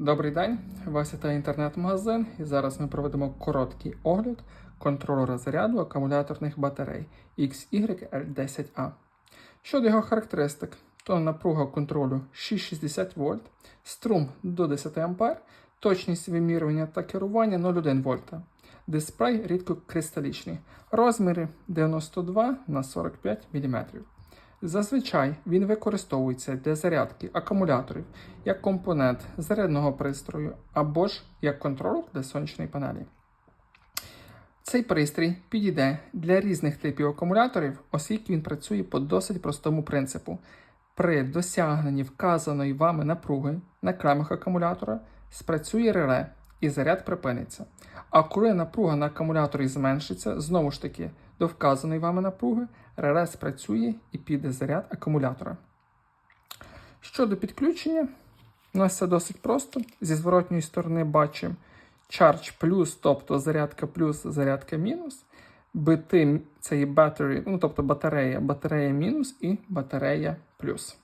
Добрий день, вас вітає інтернет-магазин, і зараз ми проведемо короткий огляд контролера заряду акумуляторних батарей XYL10A. Щодо його характеристик, то напруга контролю 660 вольт, струм до 10 А, точність вимірювання та керування 0,1 вольта. Дисплей рідкокристалічний, розміри 92 на 45 мм. Зазвичай він використовується для зарядки акумуляторів як компонент зарядного пристрою або ж як контролер для сонячної панелі. Цей пристрій підійде для різних типів акумуляторів, оскільки він працює по досить простому принципу. При досягненні вказаної вами напруги на кремах акумулятора спрацює реле і заряд припиниться. А коли напруга на акумуляторі зменшиться, знову ж таки, до вказаної вами напруги реле спрацює і піде заряд акумулятора. Щодо підключення, у нас все досить просто. Зі зворотньої сторони бачимо charge плюс, тобто зарядка плюс, зарядка мінус. Бити це є battery, ну, тобто батарея, батарея мінус і батарея плюс.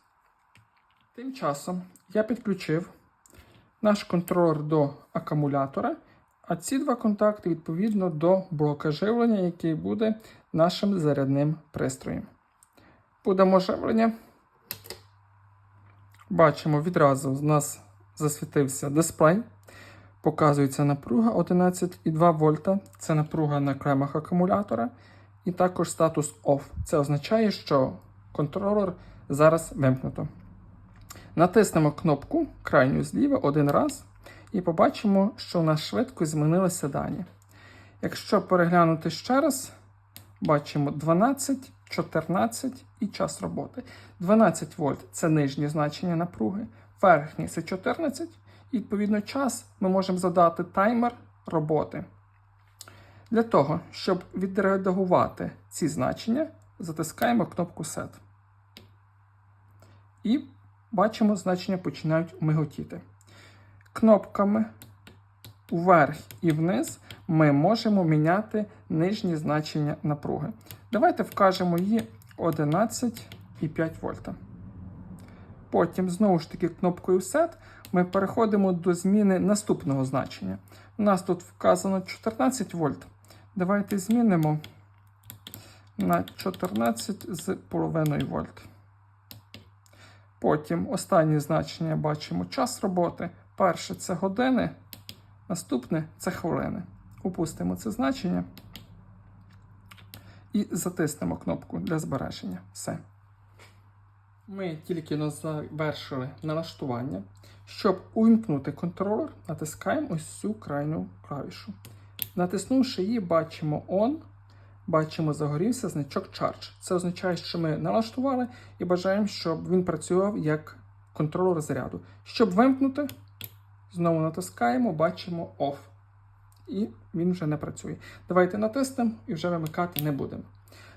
Тим часом я підключив наш контролер до акумулятора, а ці два контакти відповідно до блока живлення, який буде нашим зарядним пристроєм. Будемо живлення. Бачимо, відразу у нас засвітився дисплей. Показується напруга 11,2 вольта. Це напруга на кремах акумулятора. І також статус OFF. Це означає, що контролер зараз вимкнуто. Натиснемо кнопку крайню зліва один раз і побачимо, що у нас швидко змінилися дані. Якщо переглянути ще раз, бачимо 12, 14 і час роботи. 12 вольт це нижнє значення напруги, верхнє це 14, і відповідно час ми можемо задати таймер роботи. Для того, щоб відредагувати ці значення, затискаємо кнопку Set. І бачимо, значення починають миготіти. Кнопками вверх і вниз ми можемо міняти нижні значення напруги. Давайте вкажемо її 11,5 вольта. Потім, знову ж таки, кнопкою Set ми переходимо до зміни наступного значення. У нас тут вказано 14 вольт. Давайте змінимо на 14,5 вольт. Потім останнє значення бачимо час роботи. Перше це години, наступне це хвилини. Упустимо це значення і затиснемо кнопку для збереження. Все. Ми тільки завершили налаштування. Щоб увімкнути контролер, натискаємо ось цю крайню клавішу. Натиснувши її, бачимо On, бачимо, загорівся значок Charge. Це означає, що ми налаштували і бажаємо, щоб він працював як контролер заряду. Щоб вимкнути, знову натискаємо, бачимо Off. І він вже не працює. Давайте натиснемо і вже вимикати не будемо.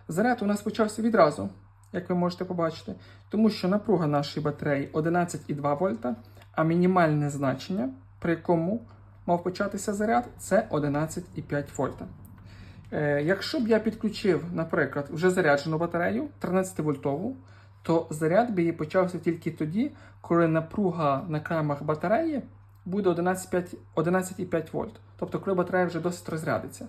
Заряд у нас почався відразу, як ви можете побачити, тому що напруга нашої батареї 11,2 вольта, а мінімальне значення, при якому мав початися заряд, це 11,5 вольта. Е, якщо б я підключив, наприклад, вже заряджену батарею 13-вольтову, то заряд би її почався тільки тоді, коли напруга на кремах батареї буде 11,5 11,5 вольт. Тобто, коли батарея вже досить розрядиться.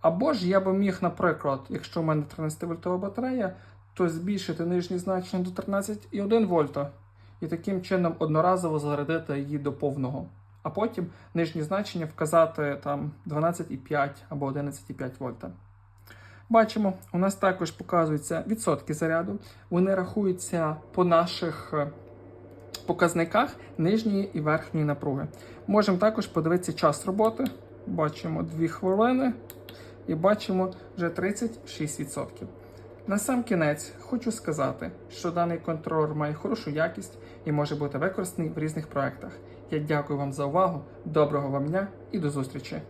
Або ж я би міг, наприклад, якщо в мене 13-вольтова батарея, то збільшити нижні значення до 13,1 вольта і таким чином одноразово зарядити її до повного. А потім нижні значення вказати там 12,5 або 11,5 вольта. Бачимо, у нас також показуються відсотки заряду. Вони рахуються по наших е, показниках нижньої і верхньої напруги. Можемо також подивитися час роботи. Бачимо 2 хвилини і бачимо вже 36%. На сам кінець хочу сказати, що даний контролер має хорошу якість і може бути використаний в різних проектах. Я дякую вам за увагу, доброго вам дня і до зустрічі!